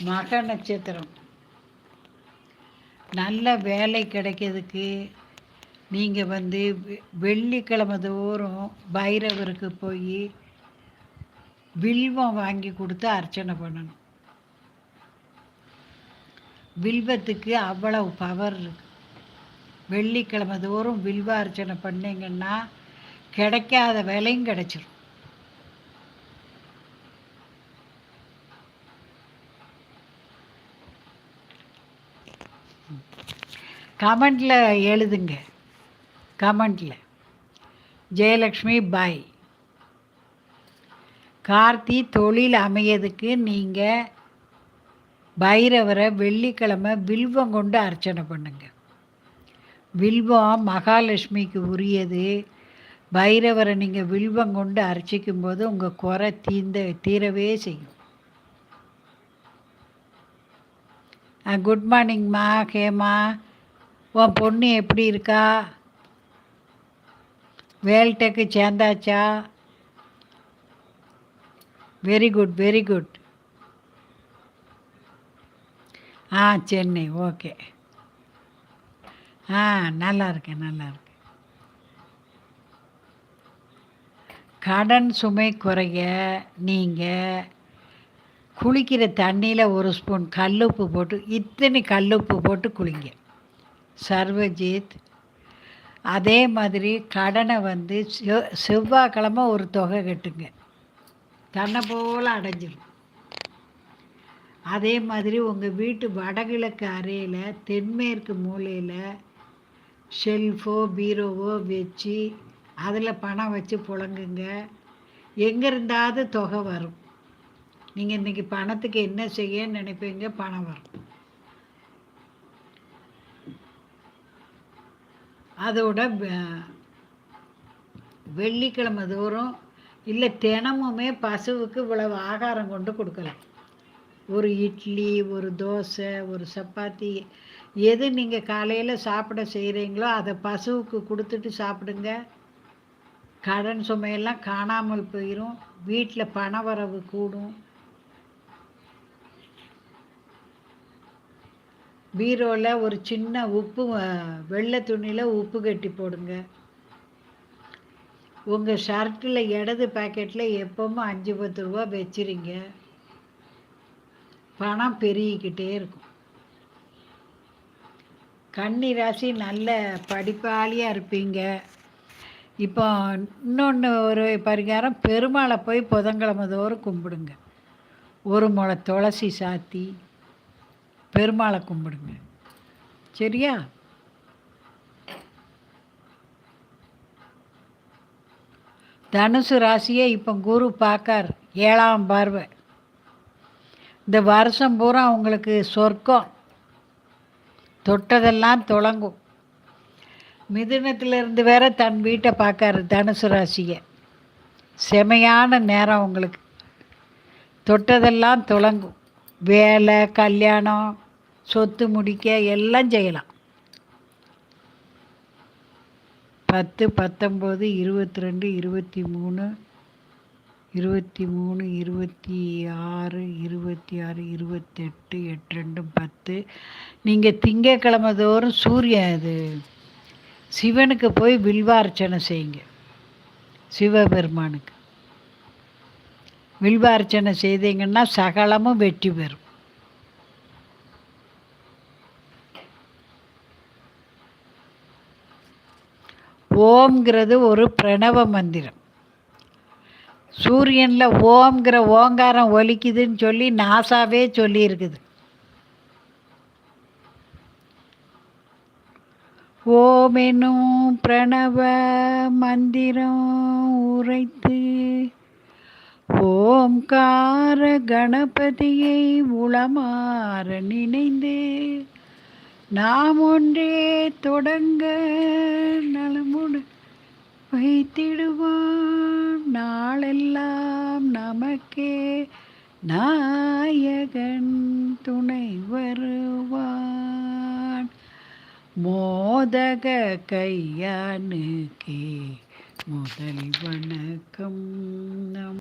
மக நட்சத்திரம். நல்ல வேலை கிடைக்கிறதுக்கு நீங்கள் வந்து வெ- வெள்ளிக்கிழமை தோறும் பைரவருக்கு போய் வில்வம் வாங்கி கொடுத்து அர்ச்சனை பண்ணணும். வில்வத்துக்கு அவ்வளவு பவர் இருக்கு. வெள்ளிக்கிழமை தோறும் வில்வ அர்ச்சனை பண்ணீங்கன்னா கிடைக்காத வேலையும் கிடைச்சிரும். கமெண்டில் எழுதுங்க. கமெண்டில். ஜெயலக்ஷ்மி பாய் கார்த்தி தொழில் அமையதுக்கு நீங்கள் பைரவரை வெள்ளிக்கிழமை வில்வம் கொண்டு அர்ச்சனை பண்ணுங்க. வில்வம் மகாலட்சுமிக்கு உரியது. பைரவரை நீங்கள் வில்வம் கொண்டு அர்ச்சிக்கும் போது உங்கள் குறை தீந்த தீரவே செய்யும். குட் மார்னிங்மா ஹேமா. உன் பொண்ணு எப்படி இருக்கா? வேல்டெக்கு சேர்ந்தாச்சா? வெரி குட் வெரி குட் ஆ சென்னை ஓகே ஆ நல்லா இருக்கேன் நல்லா இருக்கேன். கடன் சுமை குறைய நீங்கள் குளிக்கிற தண்ணியில் ஒரு ஸ்பூன் கல்லுப்பு போட்டு இத்தனை கல்லுப்பு போட்டு குளிங்க. சர்வஜித். அதே மாதிரி கடனை வந்து செவ் செவ்வாய்க்கிழமை ஒரு தொகை கட்டுங்க. தன்னை போல் அடைஞ்சிடும் அதே மாதிரி உங்கள் வீட்டு வடகிழக்கு அறையில் தென்மேற்கு மூலையில் ஷெல்ஃபோ பீரோவோ வச்சு அதில் பணம் வச்சு புழங்குங்க. எங்கே இருந்தாவது தொகை வரும். நீங்கள் இன்றைக்கி பணத்துக்கு என்ன செய்யன்னு நினைப்பீங்க? பணம் வரும். அதோட வெள்ளிக்கிழமை தோறும் இல்லை தினமுமே பசுவுக்கு இவ்வளவு ஆகாரம் கொண்டு கொடுக்கலாம் ஒரு இட்லி ஒரு தோசை ஒரு சப்பாத்தி எது நீங்கள் காலையில் சாப்பிட செய்கிறீங்களோ அதை பசுவுக்கு கொடுத்துட்டு சாப்பிடுங்க. கடன் சுமையெல்லாம் காணாமல் போயிடும் வீட்டில் பண வரவு கூடும். பீரோவில் ஒரு சின்ன உப்பு வெள்ளை துணியில் உப்பு கட்டி போடுங்க. உங்கள் ஷர்ட்டில் இடது பாக்கெட்டில் எப்பவும் அஞ்சு பத்து ரூபா வச்சுருங்க. பணம் பெருகிக்கிட்டே இருக்கும். கன்னி ராசி நல்ல படிப்பாளியாக இருப்பீங்க. இப்போ இன்னொன்று ஒரு பரிகாரம் பெருமாளை போய் புதன்கிழமை தோறும் கும்பிடுங்க. ஒரு முளை துளசி சாத்தி பெருமாளை கும்பிடுங்க. சரியா? தனுசு ராசியை இப்போ குரு பார்க்கார். ஏழாம் பார்வை. இந்த வருஷம் பூரா உங்களுக்கு சொர்க்கம். தொட்டதெல்லாம் தொடங்கும் மிதுனத்திலிருந்து வேற தன் வீட்டை பார்க்காரு தனுசு ராசியை. செமையான நேரம் உங்களுக்கு. தொட்டதெல்லாம் தொடங்கும் வேலை கல்யாணம் சொத்து முடிக்க எல்லாம் செய்யலாம். பத்து பத்தொம்போது இருபத்தி ரெண்டு இருபத்தி மூணு இருபத்தி மூணு இருபத்தி ஆறு இருபத்தி ஆறு இருபத்தெட்டு எட்டு ரெண்டு பத்து. நீங்கள் திங்கக்கிழமை தோறும் சூரியன் இது சிவனுக்கு போய் வில்வார்ச்சனை செய்யுங்க. சிவபெருமானுக்கு. வில்வார்ச்சனை செய்தீங்கன்னா சகலமும் வெற்றி பெறும். ஓம்ங்கிறது ஒரு பிரணவ மந்திரம். சூரியனில் ஓம்ங்கிற ஓங்காரம் ஒலிக்குதுன்னு சொல்லி நாசாவே சொல்லியிருக்குது. ஓமெனும் பிரணவ மந்திரம் உரைத்து ஓம்கார கணபதியை உளமாற நினைந்து நாம் ஒன்றே தொடங்க நலமுடன் வைத்திடுவோம். நாளெல்லாம் நமக்கே நாயகன் துணை வருவான். மோதக கையானுக்கே முதல் வணக்கம் நம்